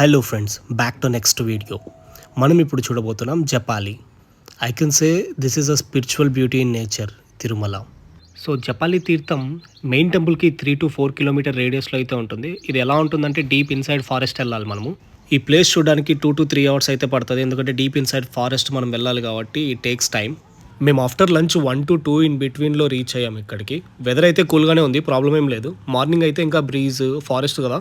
Hello friends back to next video మనం ఇప్పుడు చూడబోతున్నాం Japali. I can say this is a spiritual beauty in nature Tirumala. So Japali తీర్థం main టెంపుల్కి three to four kilometre రేడియస్లో అయితే ఉంటుంది. ఇది ఎలా ఉంటుందంటే డీప్ ఇన్సైడ్ ఫారెస్ట్ వెళ్ళాలి మనము. ఈ ప్లేస్ చూడడానికి టూ టు త్రీ అవర్స్ అయితే పడుతుంది. ఎందుకంటే డీప్ ఇన్సైడ్ ఫారెస్ట్ మనం వెళ్ళాలి కాబట్టి ఇట్ టేక్స్ టైం మేము after lunch one to two in బిట్వీన్లో reach అయ్యాం ఇక్కడికి. వెదర్ అయితే కూల్గానే ఉంది ప్రాబ్లం ఏం లేదు. మార్నింగ్ అయితే ఇంకా బ్రీజ్ ఫారెస్ట్ కదా.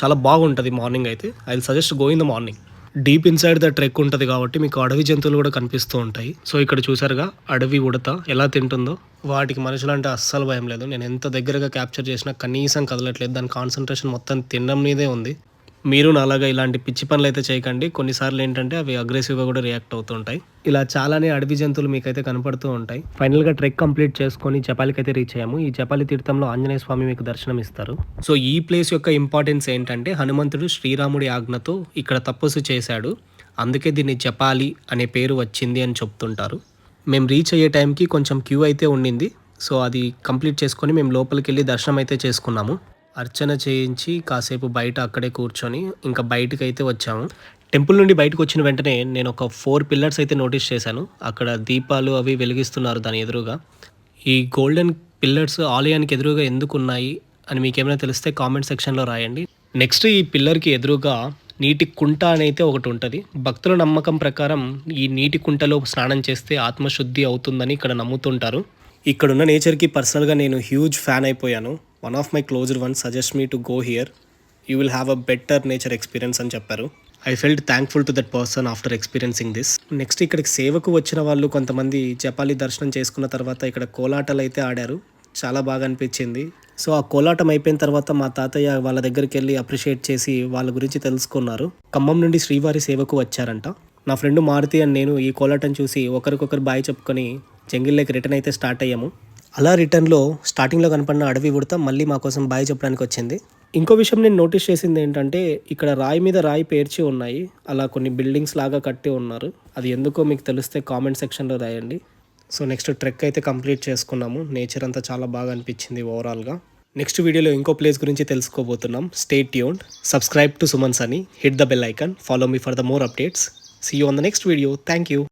చాలా బాగుంటుంది మార్నింగ్ అయితే. I will suggest go in the morning deep inside the trek ఉంటుంది కాబట్టి మీకు అడవి జంతువులు కూడా కనిపిస్తూ ఉంటాయి. సో ఇక్కడ చూసారుగా అడవి ఉడత ఎలా తింటుందో. వాటికి మనుషులు అంటే అస్సలు భయం లేదు. నేను ఎంత దగ్గరగా క్యాప్చర్ చేసినా కనీసం కదలట్లేదు. దాని కాన్సన్ట్రేషన్ మొత్తం తినడం మీదే ఉంది. మీరు నాలాగా ఇలాంటి పిచ్చి పనులు అయితే చేయకండి. కొన్నిసార్లు ఏంటంటే అవి అగ్రెసివ్గా కూడా రియాక్ట్ అవుతుంటాయి. ఇలా చాలానే అడవి జంతువులు మీకైతే కనపడుతూ ఉంటాయి. ఫైనల్గా ట్రెక్ కంప్లీట్ చేసుకొని జపాలికి అయితే రీచ్ అయ్యాము. ఈ జపాలి తీర్థంలో ఆంజనేయ స్వామి మీకు దర్శనం ఇస్తారు సో ఈ ప్లేస్ యొక్క ఇంపార్టెన్స్ ఏంటంటే హనుమంతుడు శ్రీరాముడి ఆజ్ఞతో ఇక్కడ తపస్సు చేశాడు. అందుకే దీన్ని జపాలి అనే పేరు వచ్చింది అని చెప్తుంటారు. మేము రీచ్ అయ్యే టైంకి కొంచెం క్యూ అయితే ఉండింది. సో అది కంప్లీట్ చేసుకొని మేము లోపలికి వెళ్ళి దర్శనం అయితే చేసుకున్నాము. అర్చన చేయించి కాసేపు బయట అక్కడే కూర్చొని ఇంకా బయటకు అయితే వచ్చాము. టెంపుల్ నుండి బయటకు వచ్చిన వెంటనే నేను ఒక ఫోర్ పిల్లర్స్ అయితే నోటీస్ చేశాను. అక్కడ దీపాలు అవి వెలిగిస్తున్నారు దాని ఎదురుగా. ఈ గోల్డెన్ పిల్లర్స్ ఆలయానికి ఎదురుగా ఎందుకు ఉన్నాయి అని మీకు ఏమైనా తెలిస్తే కామెంట్ సెక్షన్లో రాయండి. నెక్స్ట్ ఈ పిల్లర్కి ఎదురుగా నీటి కుంట అనైతే ఒకటి ఉంటుంది. భక్తుల నమ్మకం ప్రకారం ఈ నీటి కుంటలో స్నానం చేస్తే ఆత్మశుద్ధి అవుతుందని ఇక్కడ నమ్ముతుంటారు. ఇక్కడున్న నేచర్కి పర్సనల్గా నేను హ్యూజ్ ఫ్యాన్ అయిపోయాను. One of my closed one suggest me to go here you will have a better nature experience అని చెప్పారు. I felt thankful to that person after experiencing this next ఇక్కడికి సేవకు వచ్చిన వాళ్ళు కొంతమంది జపాలి దర్శనం చేసుకున్న తర్వాత ఇక్కడ కోలాటలు అయితే ఆడారు. చాలా బాగా అనిపించింది. సో ఆ కోలాటం అయిపోయిన తర్వాత మా తాతయ్య వాళ్ళ దగ్గరికి వెళ్ళి అప్రిషియేట్ చేసి వాళ్ళ గురించి తెలుసుకున్నారు. ఖమ్మం నుండి శ్రీవారి సేవకు వచ్చారంట. నా ఫ్రెండ్ మారుతి అని నేను ఈ కోలాటం చూసి ఒకరికొకరు బాయ్ చెప్పుకొని జంగిల్లోకి రిటర్న్ అయితే స్టార్ట్ అయ్యాము. అలా రిటర్న్లో స్టార్టింగ్లో కనపడిన అడవి ఉడత మళ్ళీ మా కోసం బాయ్ చెప్పడానికి వచ్చింది. ఇంకో విషయం నేను నోటీస్ చేసింది ఏంటంటే ఇక్కడ రాయి మీద రాయి పేర్చి ఉన్నాయి. అలా కొన్ని బిల్డింగ్స్ లాగా కట్టి ఉన్నారు. అది ఎందుకో మీకు తెలిస్తే కామెంట్ సెక్షన్లో రాయండి. సో నెక్స్ట్ ట్రెక్ అయితే కంప్లీట్ చేసుకున్నాము. నేచర్ అంతా చాలా బాగా అనిపించింది ఓవరాల్గా. నెక్స్ట్ వీడియోలో ఇంకో ప్లేస్ గురించి తెలుసుకోబోతున్నాం. Stay tuned subscribe to Suman Sani hit the bell icon follow me for the more updates see you on the next video thank you